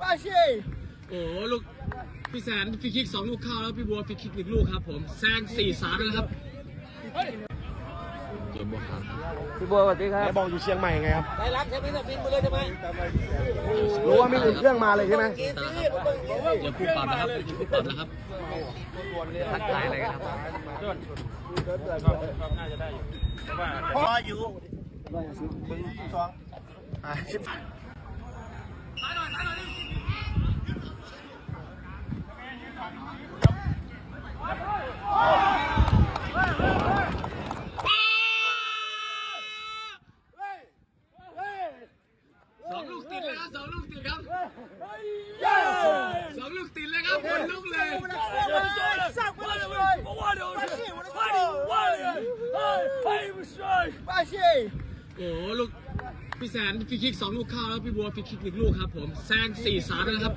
巴西，โอ้โหลูกพี่แสนฟรีคิกสองลูกเข้าแล้วพี่บัวฟรีคิกหนึ่งลูกครับผมแซงสี่สามแล้วครับเกมบัวขาวครับพี่บัวสวัสดีครับไหนบอกอยู่เชียงใหม่ไงครับได้รักใช่ไหมเนี่ยบินไปเลยใช่ไหมรู้ว่าไม่อื่นเครื่องมาเลยใช่ไหมตาครับเดี๋ยวผู้ปรับนะครับเดี๋ยวผู้ปรับนะครับทักทายอะไรกันครับพออยู่มึงสองอะสิบ สองลูกติดเลยครับ สองลูกติดครับสองลูกติดเลยครับคนลุกเลยโอ้โหลูกพี่แสนฟรีคิกสองลูกเข้าแล้วพี่บัวฟรีคิกหนึ่ลูกครับผมแซงสี่สามแล้วครับ